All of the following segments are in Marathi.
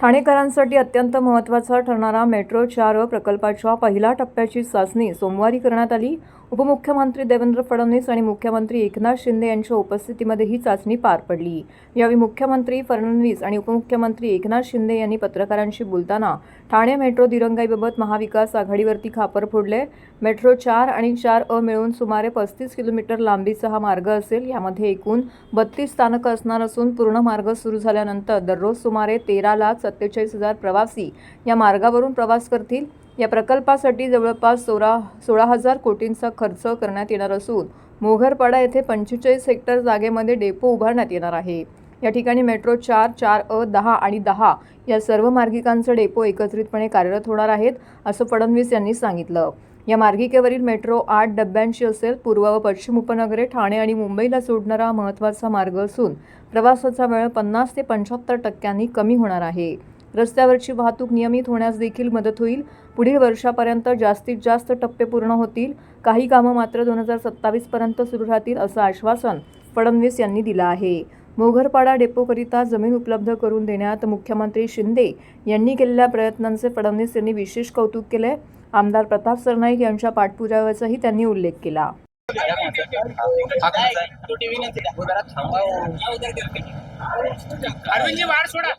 ठाणेकरांसाठी अत्यंत महत्त्वाचा ठरणारा मेट्रो चार प्रकल्पाच्या पहिल्या टप्प्याची चाचणी सोमवारी करण्यात आली. उपमुख्यमंत्री देवेंद्र फडणवीस आणि मुख्यमंत्री एकनाथ शिंदे यांच्या उपस्थितीमध्ये ही चाचणी पार पडली. यावेळी मुख्यमंत्री फडणवीस आणि उपमुख्यमंत्री एकनाथ शिंदे यांनी पत्रकारांशी बोलताना ठाणे मेट्रो दिरंगाईबाबत महाविकास आघाडीवरती खापर फोडले. मेट्रो चार आणि चार अ मिळून सुमारे पस्तीस किलोमीटर लांबीचा हा मार्ग असेल. यामध्ये एकूण बत्तीस स्थानकं असणार असून पूर्ण मार्ग सुरू झाल्यानंतर दररोज सुमारे तेरा लाख सत्तेचाळीस हजार प्रवासी या मार्गावरून प्रवास करतील. या प्रकल्पासाठी जवळपास सोळा सोळा हजार कोटींचा खर्च करण्यात येणार असून मोघरपाडा येथे पंचेचाळीस हेक्टर जागेमध्ये डेपो उभारण्यात येणार आहे. या ठिकाणी मेट्रो चार चार अ दहा आणि दहा या सर्व मार्गिकांचं डेपो एकत्रितपणे कार्यरत होणार आहेत असं फडणवीस यांनी सांगितलं. या मार्गिकेवरील मेट्रो आठ डब्यांची असेल पूर्व व पश्चिम उपनगरे ठाणे आणि मुंबईला जोडणारा महत्त्वाचा मार्ग असून प्रवासाचा वेळ पन्नास ते पंच्याहत्तर टक्क्यांनी कमी होणार आहे. रस्त्यावरची वाहतूक नियमित होण्यास देखील मदत होईल पुढील वर्षापर्यंत जास्तीत जास्त टप्पे पूर्ण होतील. काही कामं मात्र दोन हजार सत्तावीसपर्यंत सुरू राहतील असं आश्वासन फडणवीस यांनी दिलं आहे. मोघरपाडा डेपोकरिता जमीन उपलब्ध करून देण्यात मुख्यमंत्री शिंदे यांनी केलेल्या प्रयत्नांचे फडणवीस यांनी विशेष कौतुक केले आमदार प्रताप सरनाईक यांच्या पाठपुराव्याचाही त्यांनी उल्लेख केला. अरविंदजी सोडा.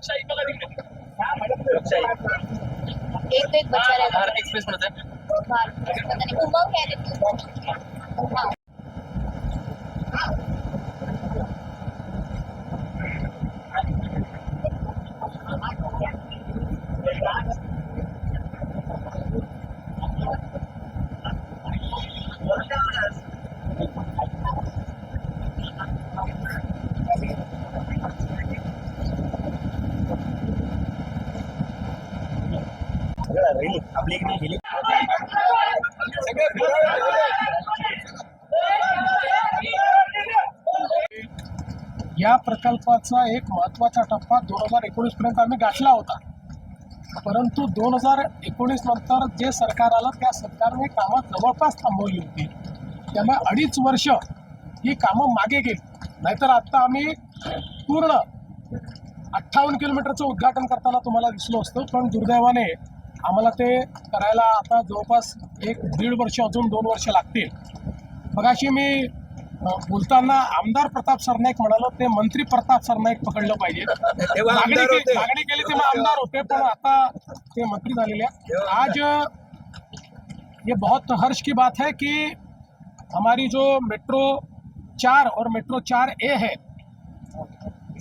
एक एक बच्चा रहता भारत एक्सप्रेस मध्ये है बाहर पता नहीं उमंग है. सगळं हाँ आपली इकडे गेली. या प्रकल्पाचा एक महत्त्वाचा टप्पा दोन हजार एकोणीस पर्यंत आम्ही गाठला होता. परंतु दोन हजार एकोणीस नंतर जे सरकार आलं त्या सरकारने कामं जवळपास थांबवली होती. त्यामुळे अडीच वर्ष ही कामं मागे गेली नाहीतर आत्ता आम्ही पूर्ण अठ्ठावन्न किलोमीटरचं उद्घाटन करताना तुम्हाला दिसलो असतो पण दुर्दैवाने आम्हाला ते करायला आता जवळपास एक दीड वर्ष अजून दोन वर्ष लागतील. मगाशी मी बोलताना आमदार प्रताप सरनाईक म्हणालो ते मंत्री प्रताप सरनाईक पकडलं पाहिजे. मागणी केली तेव्हा आमदार होते पण आता ते मंत्री झालेले आहेत. आज ये बहुत हर्ष की बात है कि हमारी जो मेट्रो चार और मेट्रो चार ए है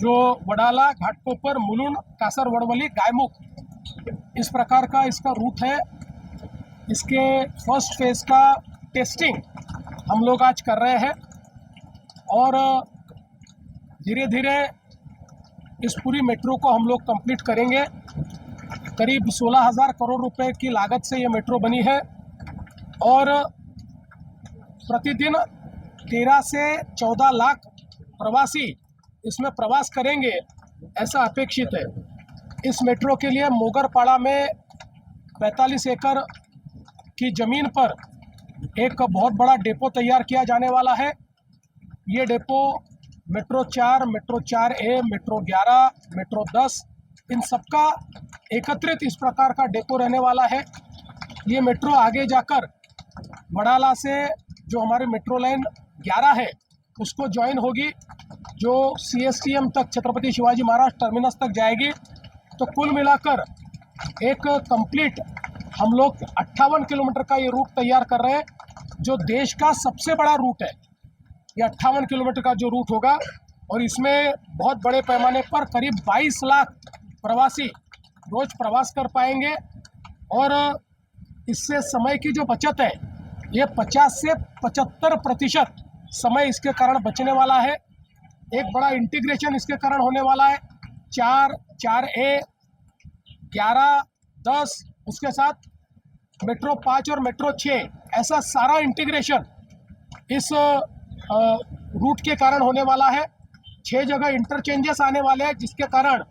जो वडाला घाटकोपर मुलुंड कासर वड़वली गायमुख इस प्रकार का इसका रूट है। इसके फ़र्स्ट फ़ेज़ का टेस्टिंग हम लोग आज कर रहे हैं और धीरे धीरे इस पूरी मेट्रो को हम लोग कंप्लीट करेंगे। करीब सोलह हज़ार करोड़ रुपए की लागत से ये मेट्रो बनी है और प्रतिदिन तेरह से चौदह लाख प्रवासी इसमें प्रवास करेंगे, ऐसा अपेक्षित है। इस मेट्रो के लिए मोगरपाड़ा में 45 एकड़ की ज़मीन पर एक बहुत बड़ा डेपो तैयार किया जाने वाला है। ये डेपो मेट्रो चार मेट्रो चार ए, मेट्रो ग्यारह, मेट्रो दस, इन सबका एकत्रित इस प्रकार का डेपो रहने वाला है। ये मेट्रो आगे जाकर वडाला से जो हमारे मेट्रो लाइन ग्यारह है, उसको ज्वाइन होगी, जो सी एस टी एम तक छत्रपति शिवाजी महाराज टर्मिनस तक जाएगी। तो कुल मिलाकर एक कंप्लीट हम लोग अट्ठावन किलोमीटर का ये रूट तैयार कर रहे हैं, जो देश का सबसे बड़ा रूट है। ये अट्ठावन किलोमीटर का जो रूट होगा, और इसमें बहुत बड़े पैमाने पर करीब 22 लाख प्रवासी रोज प्रवास कर पाएँगे, और इससे समय की जो बचत है, ये 50 से 75 प्रतिशत समय इसके कारण बचने वाला है। एक बड़ा इंटीग्रेशन इसके कारण होने वाला है। चार चार ए, ग्यारह, दस, उसके साथ मेट्रो पाँच और मेट्रो छः, ऐसा सारा इंटीग्रेशन इस रूट के कारण होने वाला है। छः जगह इंटरचेंजेस आने वाले हैं, जिसके कारण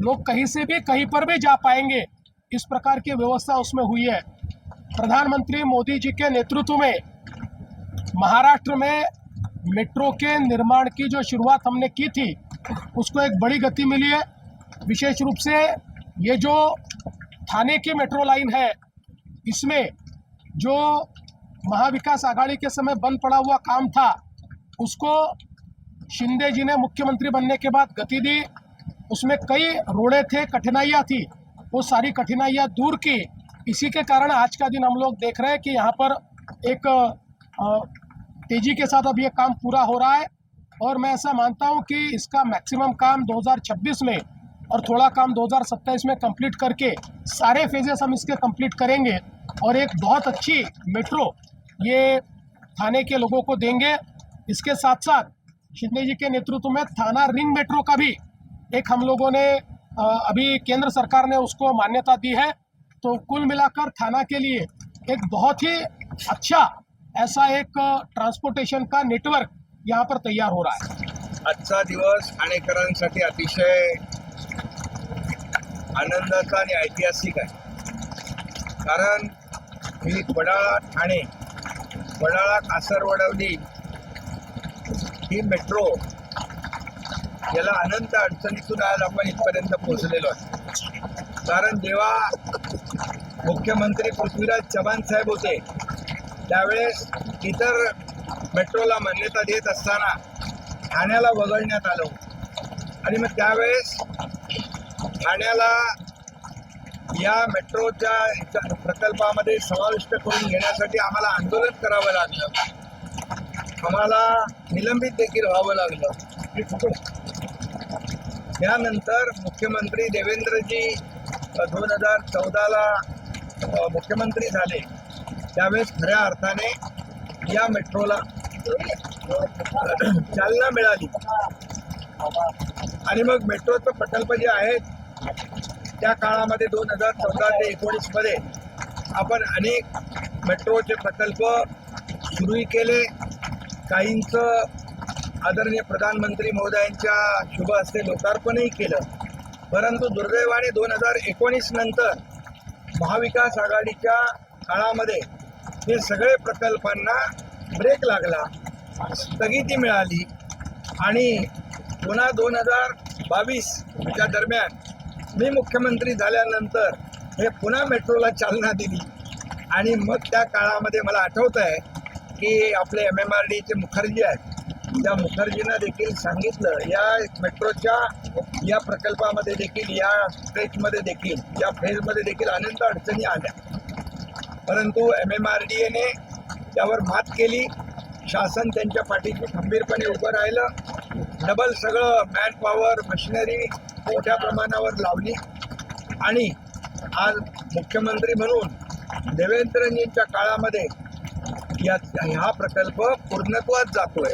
लोग कहीं से भी, कहीं पर भी जा पाएँगे। इस प्रकार की व्यवस्था उसमें हुई है। प्रधानमंत्री मोदी जी के नेतृत्व में महाराष्ट्र में मेट्रो के निर्माण की जो शुरुआत हमने की थी, उसको एक बड़ी गति मिली है। विशेष रूप से ये जो थाने की मेट्रो लाइन है, इसमें जो महाविकास आघाड़ी के समय बंद पड़ा हुआ काम था, उसको शिंदे जी ने मुख्यमंत्री बनने के बाद गति दी। उसमें कई रोड़े थे, कठिनाइयाँ थी, वो सारी कठिनाइयाँ दूर की। इसी के कारण आज का दिन हम लोग देख रहे हैं कि यहाँ पर एक तेज़ी के साथ अब ये काम पूरा हो रहा है। और मैं ऐसा मानता हूँ कि इसका मैक्सिमम काम 2026 में और थोड़ा काम 2027 में कंप्लीट करके सारे फेजेस हम इसके कंप्लीट करेंगे और एक बहुत अच्छी मेट्रो ये थाने के लोगों को देंगे। इसके साथ साथ शिंदे जी के नेतृत्व में थाना रिंग मेट्रो का भी एक हम लोगों ने अभी केंद्र सरकार ने उसको मान्यता दी है। तो कुल मिलाकर थाना के लिए एक बहुत ही अच्छा ऐसा एक ट्रांसपोर्टेशन का नेटवर्क यहाँ पर तैयार हो रहा है। आजचा दिवस अतिशय आनंदाचा आणि ऐतिहासिक आहे. कारण ही वडाळा ठाणे वडाळा कासरवडवली ही मेट्रो याला अनंत अडचणीतून आज आपण इथपर्यंत पोहोचलेलो आहे कारण जेव्हा मुख्यमंत्री पृथ्वीराज चव्हाण साहेब होते त्यावेळेस इतर मेट्रोला मान्यता देत असताना ठाण्याला वगळण्यात आलं आणि मग त्यावेळेस ठाण्याला या मेट्रोच्या ह्याच्या प्रकल्पामध्ये समाविष्ट करून घेण्यासाठी आम्हाला आंदोलन करावं लागलं. आम्हाला निलंबित देखील व्हावं लागलं. त्यानंतर मुख्यमंत्री देवेंद्रजी दोन हजार चौदाला मुख्यमंत्री झाले. त्यावेळेस खऱ्या अर्थाने या मेट्रोला चालना मिळाली. आणि मग मेट्रोचं प्रकल्प जे आहेत त्या काळामध्ये दोन हजार चौदा ते एकोणीसमध्ये आपण अनेक मेट्रोचे प्रकल्प सुरूही केले. काहींचं आदरणीय प्रधानमंत्री महोदयांच्या शुभ हस्ते लोकार्पणही केलं. परंतु दुर्दैवाने दोन हजार एकोणीस नंतर महाविकास आघाडीच्या काळामध्ये हे सगळे प्रकल्पांना ब्रेक लागला स्थगिती मिळाली आणि पुन्हा दोन हजार बावीसच्या दरम्यान मी मुख्यमंत्री झाल्यानंतर हे पुन्हा मेट्रोला चालना दिली. आणि मग त्या काळामध्ये मला आठवतं आहे की आपले एम एम आर डीचे मुखर्जी आहेत. त्या मुखर्जींना देखील सांगितलं या मेट्रोच्या या प्रकल्पामध्ये देखील या स्ट्रेचमध्ये देखील या फेजमध्ये देखील अनंत अडचणी आल्या. परंतु एम एम आर डी एने त्यावर मात केली. शासन त्यांच्या पाठीशी खंबीरपणे उभं राहिलं. डबल सगळं मॅन पॉवर मशिनरी मोठ्या प्रमाणावर लावली. आणि आज मुख्यमंत्री म्हणून देवेंद्रजींच्या काळामध्ये या हा प्रकल्प पूर्णत्वात जातोय.